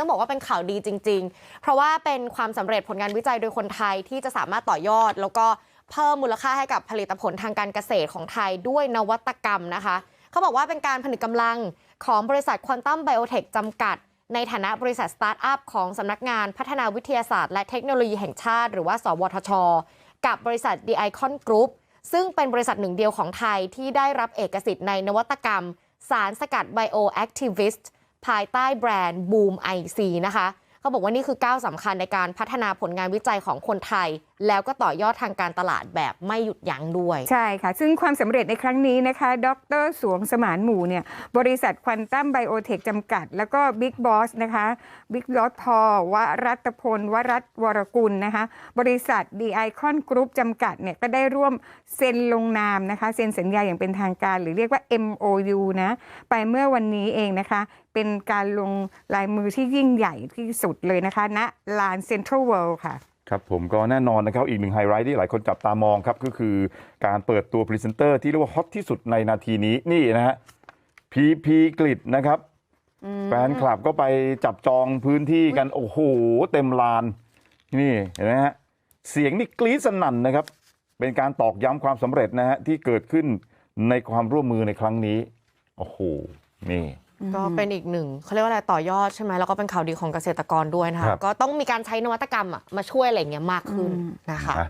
ต้องบอกว่าเป็นข่าวดีจริง ๆ เพราะว่าเป็นความสำเร็จผลงานวิจัยโดยคนไทยที่จะสามารถต่อยอด แล้วก็เพิ่มมูลค่าให้กับผลิตผลทางการเกษตรของไทยด้วยนวัตกรรมนะคะ เขาบอกว่าเป็นการผนึกกำลังของบริษัทควอนตัมไบโอเทคจำกัด ในฐานะบริษัทสตาร์ทอัพของสำนักงานพัฒนาวิทยาศาสตร์และเทคโนโลยีแห่งชาติ หรือว่า สวทช กับบริษัท The Icon Group ซึ่งเป็นบริษัทหนึ่งเดียวของไทยที่ได้รับเอกสิทธิ์ในนวัตกรรม สารสกัด Bioactivist ภายใต้แบรนด์บูมไอซีนะคะ เขาบอกว่านี่คือก้าวสำคัญในการพัฒนาผลงานวิจัยของคนไทย แล้วก็ต่อยอดทางการตลาดแบบไม่หยุดยั้งด้วย ใช่ค่ะ ซึ่งความสำเร็จในครั้งนี้นะคะ ดรสวงสมานหมู่เนี่ยบริษัทควอนตั้มไบโอเทคจำกัด แล้วก็บิ๊กบอสนะคะบิ๊กบอสพอวรัตพลวรัตวรกุลนะคะบริษัทดีไอคอนกรุ๊ปจำกัดเนี่ยก็ได้ร่วมเซ็นลงนามนะคะเซ็นสัญญาอย่างเป็นทางการ หรือเรียกว่า MOU นะไปเมื่อวันนี้เองนะคะ เป็นการลงลายมือที่ยิ่งใหญ่ที่สุดเลยนะคะณลานเซ็นทรัลเวิลด์ค่ะ ครับผมก็แน่นอนนะครับอีกหนึ่งไฮไลท์ที่หลายคนจับตามองครับก็คือการเปิดตัวพรีเซนเตอร์ที่เรียกว่าฮอตที่สุดในนาทีนี้นี่นะฮะพีพีกริดนะครับแฟนคลับก็ไปจับจองพื้นที่กัน โอ้โห เต็มลาน นี่เห็นไหมฮะเสียงนี่กรี๊ดสนั่นนะครับ เป็นการตอกย้ำความสำเร็จนะฮะที่เกิดขึ้นในความร่วมมือในครั้งนี้ โอ้โห นี่ ก็เป็นอีกหนึ่งเขาเรียกว่าอะไรต่อยอดใช่ไหมแล้วก็เป็นข่าวดีของเกษตรกรด้วยนะครัคะบก็ต้องมีการใช้นวัตกรรมอะมาช่วยอะไรอย่างเงี้ยมากขึ้นนะคะอะ